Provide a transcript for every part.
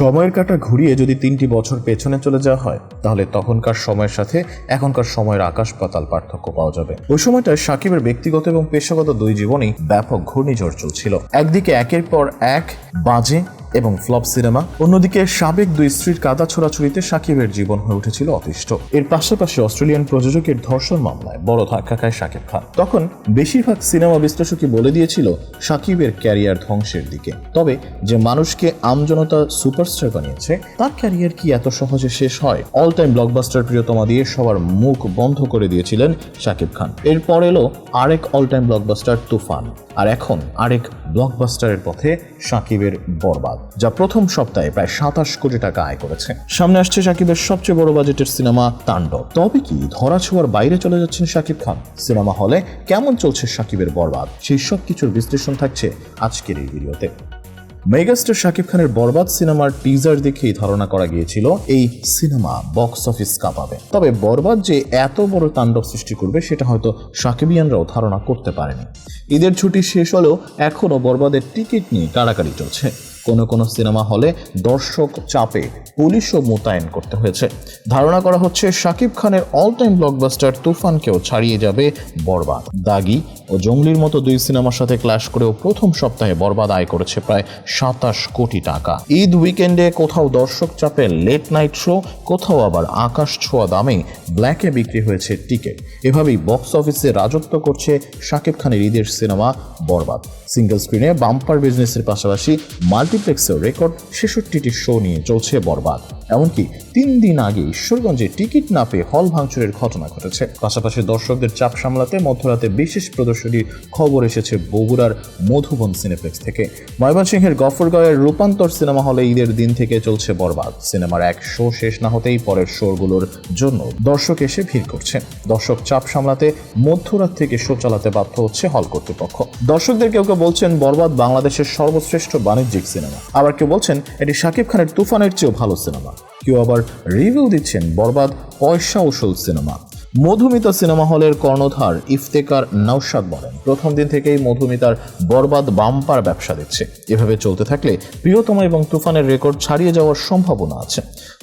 সময়ের কাটা ঘুরিয়ে যদি তিনটি বছর পেছনে চলে যাওয়া হয়, তাহলে তখনকার সময়ের সাথে এখনকার সময়ের আকাশ পাতাল পার্থক্য পাওয়া যাবে। ওই সময়টায় সাকিবের ব্যক্তিগত এবং পেশাগত দুই জীবনেই ব্যাপক ঘূর্ণিঝড় চলছিল। একদিকে একের পর এক বাজে এবং ফ্লপ সিনেমা অন্যদিকে সাবেক দুই স্ত্রীর কাদা ছোড়াছুড়িতে সাকিবের জীবন হয়ে উঠেছিল অতিষ্ঠ। এর পাশাপাশি অস্ট্রেলিয়ান প্রযোজকের ধর্ষণ মামলায় বড় ধাক্কা খায় সাকিব খান। তখন বেশিরভাগ সিনেমা বিশ্লেষকই বলে দিয়েছিল, সাকিবের ক্যারিয়ার ধ্বংসের দিকে। তবে যে মানুষকে আমজনতা সুপারস্টার বানিয়েছে, তার ক্যারিয়ার কি এত সহজে শেষ হয়? অল টাইম ব্লকবাস্টার প্রিয়তমা দিয়ে সবার মুখ বন্ধ করে দিয়েছিলেন সাকিব খান। এরপর এলো আরেক অল টাইম ব্লকবাস্টার তুফান। আর এখন আরেক ব্লকবাস্টারের পথে সাকিবের বরবাদ, যা প্রথম সপ্তাহে প্রায় সাতাশ কোটি টাকা আয় করেছে। সামনে আসছে সাকিবের সবচেয়ে বড় বাজেটের সিনেমা, তাণ্ডব। তবে কি ধরা ছোঁয়ার বাইরে চলে যাচ্ছেন সাকিব খান? সিনেমা হলে কেমন চলছে সাকিবের বরবাদ? সেই সব কিছুর বিশ্লেষণ থাকছে আজকের এই ভিডিওতে। মেগাস্টার শাকিব খানের বরবাদ সিনেমার টিজার দেখেই ধারণা করা গিয়েছিল, এই সিনেমা বক্স অফিস কাঁপাবে। তবে বরবাদ যে এত বড় তাণ্ডব সৃষ্টি করবে, সেটা হয়তো সাকিবিয়ানরাও ধারণা করতে পারেনি। ঈদের ছুটি শেষ হলেও এখনও বরবাদের টিকিট নিয়ে কাড়াকাড়ি চলছে। কোনো কোনো সিনেমা হলে দর্শক চাপে পুলিশও মোতায়েন করতে হয়েছে। ধারণা করা হচ্ছে শাকিব খানের অল টাইম ব্লকবাস্টার তুফানকেও ছাড়িয়ে যাবে বরবাদ। দাগি ও জঙ্গলির মতো দুই সিনেমার সাথে ক্লাশ করেও প্রথম সপ্তাহে বরবাদ আয় করেছে প্রায় সাতাশ কোটি টাকা। ঈদ উইকেন্ডে কোথাও দর্শক চাপে লেট নাইট শো কোথাও আবার আকাশ ছোঁয়া দামে ব্ল্যাকে বিক্রি হয়েছে টিকিট এভাবেই বক্স অফিসে রাজত্ব করছে শাকিব খানের ঈদের সিনেমা বরবাদ। সিঙ্গেল স্ক্রিনে বাম্পার বিজনেসের পাশাপাশি মাল্টিপ্লেক্সেও রেকর্ড ছেষট্টিটি শো নিয়ে চলছে বরবাদ। এমনকি তিন দিন আগে ঈশ্বরগঞ্জে টিকিট না পেয়ে হল ভাঙচুরের ঘটনা ঘটেছে। পাশাপাশি দর্শকদের চাপ সামলাতে মধ্যরাতে বিশেষ প্রদর্শনীর খবর এসেছে বগুড়ার মধুবন সিনেপ্লেক্স থেকে। ময়মনসিংহের গফরগাঁয়ের রূপান্তর সিনেমা হলে ঈদের দিন থেকে চলছে বরবাদ। সিনেমার এক শো শেষ না হতেই পরের শোগুলোর জন্য দর্শক এসে ভিড় করছে। দর্শক চাপ সামলাতে মধ্যরাত থেকে শো চালাতে বাধ্য হচ্ছে হল কর্তৃপক্ষ। দর্শকদের কেউ কেউ বলছেন বরবাদ বাংলাদেশের সর্বশ্রেষ্ঠ বাণিজ্যিক সিনেমা। আবার কেউ বলছেন এটি শাকিব খানের তুফানের চেয়েও ভালো সিনেমা। কেউ আবার রিভিউ দিচ্ছেন বরবাদ পয়সা ওসল সিনেমা। মধুমিতা সিনেমা হলের কর্ণধার ইফতেকার নৌশাদ বলেন, প্রথম দিন থেকেই মধুমিতার বরবাদ বাম্পার ব্যবসা দিচ্ছে এভাবে চলতে থাকলে প্রিয়তমা এবং তুফানের রেকর্ড ছাড়িয়ে যাওয়ার সম্ভাবনা আছে।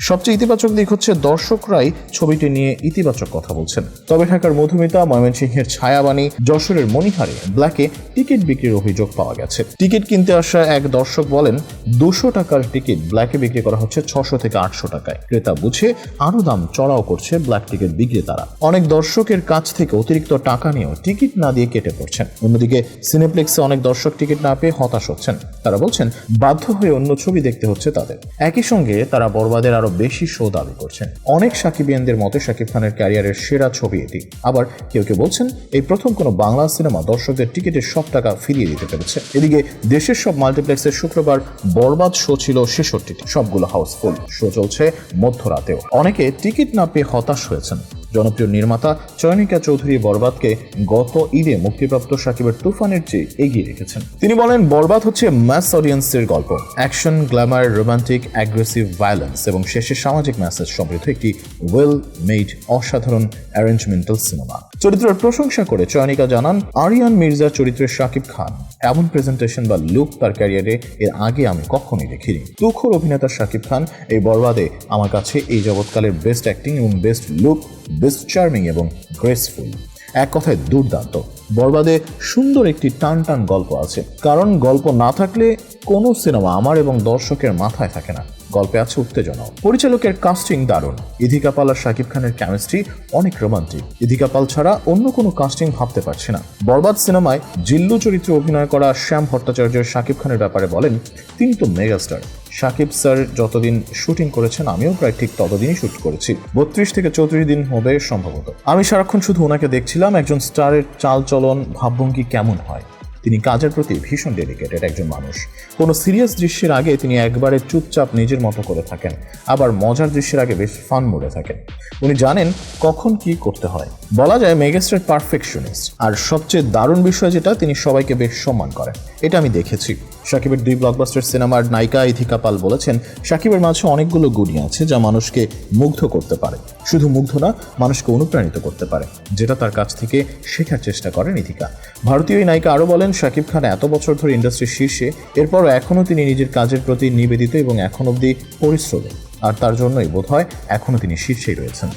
সবচেয়ে ইতিবাচক দিক হচ্ছে দর্শকরাই ছবিটি নিয়ে ইতিবাচক কথা বলছেন। তবে ঢাকার মধুমিতা, ময়মনসিংহের ছায়াবাণী, যশোরের মণিহারে ব্ল্যাকে টিকিট বিক্রির অভিযোগ পাওয়া গেছে। টিকিট কিনতে আসা এক দর্শক বলেন, দুশো টাকার টিকিট ব্ল্যাকে বিক্রি করা হচ্ছে ছশো থেকে আটশো টাকায়। ক্রেতা বুঝে আরও দাম চড়াও করছে ব্ল্যাক টিকিট বিক্রেতারা। অনেক দর্শকের কাছ থেকে অতিরিক্ত টাকা নিয়েও টিকিট না দিয়ে কেটে পড়ছেন। অন্যদিকে সিনেপ্লেক্সে অনেক দর্শক টিকিট না পেয়ে হতাশ হচ্ছেন। তারা বলছেন, বাধ্য হয়ে অন্য ছবি দেখতে হচ্ছে তাদের। একই সঙ্গে তারা বরবাদের আরও বেশি শো দাবি করছেন। অনেক সাকিবিয়ানদের মতে শাকিব খানের ক্যারিয়ারের সেরা ছবি এটি। আবার কেউ কেউ বলছেন, এই প্রথম কোনো বাংলা সিনেমা দর্শকদের টিকিটের সব টাকা ফিরিয়ে দিতে পেরেছে। এদিকে দেশের সব মাল্টিপ্লেক্সের শুক্রবার বরবাদ শো ছিল ছেষট্টিটি সবগুলো হাউসফুল। শো চলছে মধ্যরাতেও। অনেকে টিকিট না পেয়ে হতাশ হয়েছেন। জনপ্রিয় নির্মাতা চয়নিকা চৌধুরী বরবাদকে গত ঈদে মুক্তিপ্রাপ্ত সাকিবের তুফানের চেয়ে এগিয়ে রেখেছেন। তিনি বলেন, বরবাদ হচ্ছে ম্যাস অডিয়েন্সের গল্প। Action, glamour, romantic aggressive violence এবং শেষে সামাজিক মেসেজ সমৃদ্ধ একটি ওয়েল মেড অসাধারণ অ্যারেঞ্জমেন্টাল সিনেমা চরিত্রের প্রশংসা করে চয়নিকা জানান, আরিয়ান মির্জা চরিত্রের শাকিব খান। এমন প্রেজেন্টেশন বা লুক তার ক্যারিয়ারে এর আগে আমি কখনোই দেখিনি। তুখোর অভিনেতা শাকিব খান, এই বরবাদে আমার কাছে এই জগৎকালের বেস্ট অ্যাক্টিং এবং বেস্ট লুক বেস্ট চার্মিং এবং গ্রেসফুল এক কথায় দুর্দান্ত। বরবাদে সুন্দর একটি টান টান গল্প আছে। কারণ গল্প না থাকলে কোনো সিনেমা আমার এবং দর্শকের মাথায় থাকে না। গল্পে আছে উত্তেজনাও। পরিচালকের কাস্টিং দারুণ। ইধিকা পাল আর শাকিব খানের কেমিস্ট্রি অনেক রোমান্টিক ইধিকা পাল ছাড়া অন্য কোনো কাস্টিং ভাবতে পারছি না। বরবাদ সিনেমায় জিল্লু চরিত্রে অভিনয় করা শ্যাম ভট্টাচার্য শাকিব খানের ব্যাপারে বলেন, তিনি তো মেগাস্টার সাকিব স্যার যতদিন শুটিং করেছেন, আমিও প্রায় ঠিক ততদিনই শুট করেছি। বত্রিশ থেকে চৌত্রিশ দিন হবে সম্ভবত। আমি সারাক্ষণ শুধু ওনাকে দেখছিলাম, একজন স্টারের চালচলন, ভাবভঙ্গি কেমন হয়। তিনি কাজের প্রতি ভীষণ ডেডিকেটেড একজন মানুষ। কোনো সিরিয়াস দৃশ্যের আগে তিনি একবারে চুপচাপ নিজের মতো করে থাকেন। আবার মজার দৃশ্যের আগে বেশ ফান মোড়ে থাকেন। উনি জানেন কখন কি করতে হয়। বলা যায় মেগাস্টার পারফেকশনিস্ট। আর সবচেয়ে দারুণ বিষয় যেটা, তিনি সবাইকে বেশ সম্মান করেন। এটা আমি দেখেছি। সাকিবের দুই ব্লকবাস্টার সিনেমার নায়িকা ইথিকা পাল বলেছেন, সাকিবের মাঝে অনেকগুলো গুণী আছে যা মানুষকে মুগ্ধ করতে পারে। শুধু মুগ্ধ না, মানুষকে অনুপ্রাণিত করতে পারে, যেটা তার কাছ থেকে শেখার চেষ্টা করেন ইথিকা। ভারতীয় এই নায়িকা আরও বলেন শাকিব খান এত বছর ধরে ইন্ডাস্ট্রির শীর্ষে, এরপরও এখনও তিনি নিজের কাজের প্রতি নিবেদিত এবং এখন অবধি পরিশ্রমী। আর তার জন্যই বোধহয় এখনও তিনি শীর্ষেই রয়েছেন।